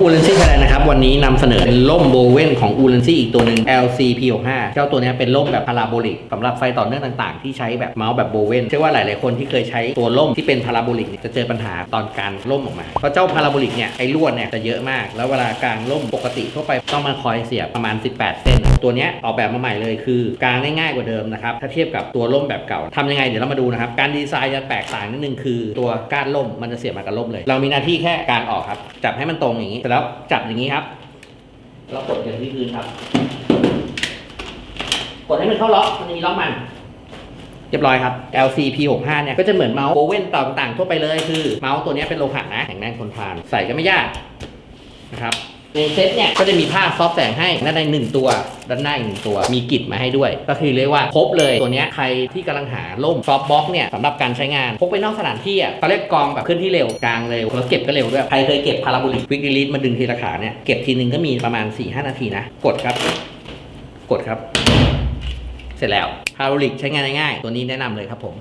อู วันนี้นำเสนอเป็นล่มโบเว่นของอูเลนซี่อีกตัวหนึ่ง LCP65 เจ้าตัวนี้เป็นล่มแบบพาราโบลิกสำหรับไฟต่อเนื่องต่างๆ ที่ใช้แบบเมาส์แบบโบเว่นเชื่อว่าหลายๆคนที่เคยใช้ตัวล่มที่เป็นพาราโบลิกจะเจอปัญหาตอนการล่มออกมาเพราะเจ้าพาราโบลิกเนี่ยไอ้ลวดเนี่ยจะเยอะมาก แล้วเวลากางล่มปกติทั่วไปต้องมาคอยเสียบประมาณ 18 เส้น ตัวนี้ออกแบบมาใหม่เลยคือกางง่ายๆกว่าเดิมนะครับถ้าเทียบกับตัวล่มแบบเก่าทำยังไงเดี๋ยวเรามาดูนะครับการดีไซน์จะแตกต่างนิดนึงคือตัวก้านล่มมันจะเสียบมากับล่มเลย เรามีหน้าที่แค่กางออกครับจับให้มันตรงอย่างนี้เสร็จแล้วจับอย่างนี้ครับับ เรากดอย่างที่พื้นครับ กดให้มันเข้าล็อกมันจะมีล็อกมัน เรียบร้อยครับ LC P65 เนี่ยก็จะเหมือนเมาส์โบเว่นต่างๆทั่วไปเลยคือเมาส์ตัวนี้เป็นโลหะนะแข็งแรงทนทาน ใส่ก็ไม่ยากนะครับ ในเซ็ตเนี่ยก็จะมีผ้าซอฟแสงให้ด้านในหนึ่งตัว ด้านหน้าอีกหนึ่งตัวมีกิจมาให้ด้วย ก็คือเรียกว่าครบเลยตัวนี้ใครที่กำลังหาล่มซอฟบ็อกเนี่ยสำหรับการใช้งานพกไปนอกสถานที่อะเขาเรียกกองแบบเคลื่อนที่เร็วกลางเร็วแล้วเก็บก็เร็วด้วยใครเคยเก็บพาราโบลิกควิกดีลิทมาดึงทีละขาเนี่ยเก็บทีนึงก็มีประมาณ4-5นาทีนะกดครับ กดครับ เสร็จแล้วพาราโบลิกใช้งานง่ายๆตัวนี้แนะนำเลยครับผม